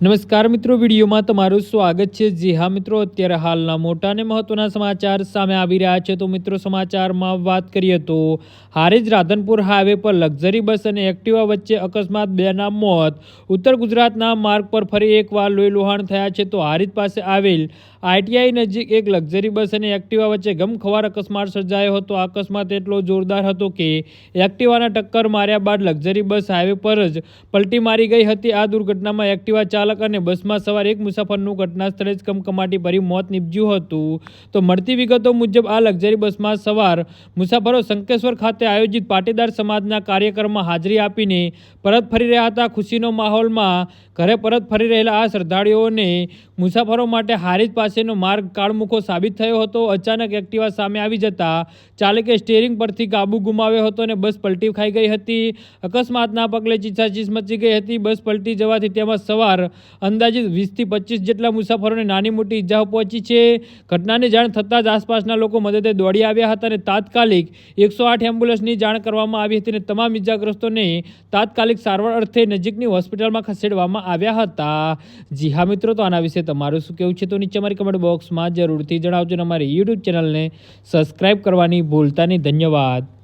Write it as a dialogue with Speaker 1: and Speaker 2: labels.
Speaker 1: નમસ્કાર મિત્રો, વિડીયોમાં તમારું સ્વાગત છે. જી હા મિત્રો, અત્યારે હાલના મોટા અને મહત્વના સમાચાર સામે આવી રહ્યા છે. તો મિત્રો, સમાચારમાં વાત કરીએ તો હારીજ રાધનપુર હાઈવે પર લક્ઝરી બસ અને એક્ટિવા વચ્ચે અકસ્માત, બેના મોત. ઉત્તર ગુજરાતના માર્ગ પર ફરી એકવાર લોહી લુહાણ થયા છે. તો હારીજ પાસે આવેલ આઈટીઆઈ નજીક એક લક્ઝરી બસ અને એક્ટિવા વચ્ચે ગમખવાર અકસ્માત સર્જાયો હતો. આ અકસ્માત એટલો જોરદાર હતો કે એક્ટિવાના ટક્કર માર્યા બાદ લક્ઝરી બસ હાઈવે પર જ પલટી મારી ગઈ હતી. આ દુર્ઘટનામાં એક્ટિવા ચાલક અને બસમાં સવાર એક મુસાફરનું ઘટના સ્થળે જ કમકમાટી ભરી મોત નીપજ્યું હતું. તો મળતી વિગતો મુજબ આ લક્ઝરી બસમાં સવાર મુસાફરો શંકેશ્વર ખાતે આયોજિત પાટીદાર સમાજના કાર્યક્રમમાં હાજરી આપીને પરત ફરી રહ્યા હતા. ખુશીનો માહોલમાં ઘરે પરત ફરી રહેલા આ શ્રદ્ધાળુઓને મુસાફરો માટે હારીજ પાસેનો માર્ગ કાળમુખો સાબિત થયો હતો. અચાનક એક્ટિવા સામે આવી જતા ચાલકે સ્ટેરિંગ પરથી કાબુ ગુમાવ્યો હતો અને બસ પલટી ખાઈ ગઈ હતી. અકસ્માતના પગલે ચીસાચીસ મચી ગઈ હતી. બસ પલટી જવાથી તેમાં સવાર અંદાજિત વીસથી પચીસ જેટલા મુસાફરોને નાની મોટી ઇજાઓ પહોંચી છે. ઘટનાની જાણ થતાં જ આસપાસના લોકો મદદે દોડી આવ્યા હતા અને તાત્કાલિક એકસો આઠ એમ્બ્યુલન્સની જાણ કરવામાં આવી હતી અને તમામ ઇજાગ્રસ્તોને તાત્કાલિક સારવાર અર્થે નજીકની હોસ્પિટલમાં ખસેડવામાં આવ્યા હતા. જી હા મિત્રો, તો આના વિશે તમારું શું કહેવું છે તો નીચે અમારી કમેન્ટ બોક્સમાં જરૂરથી જણાવજો અને અમારી યુટ્યુબ ચેનલને સબસ્ક્રાઇબ કરવાની ભૂલતા નહીં ધન્યવાદ.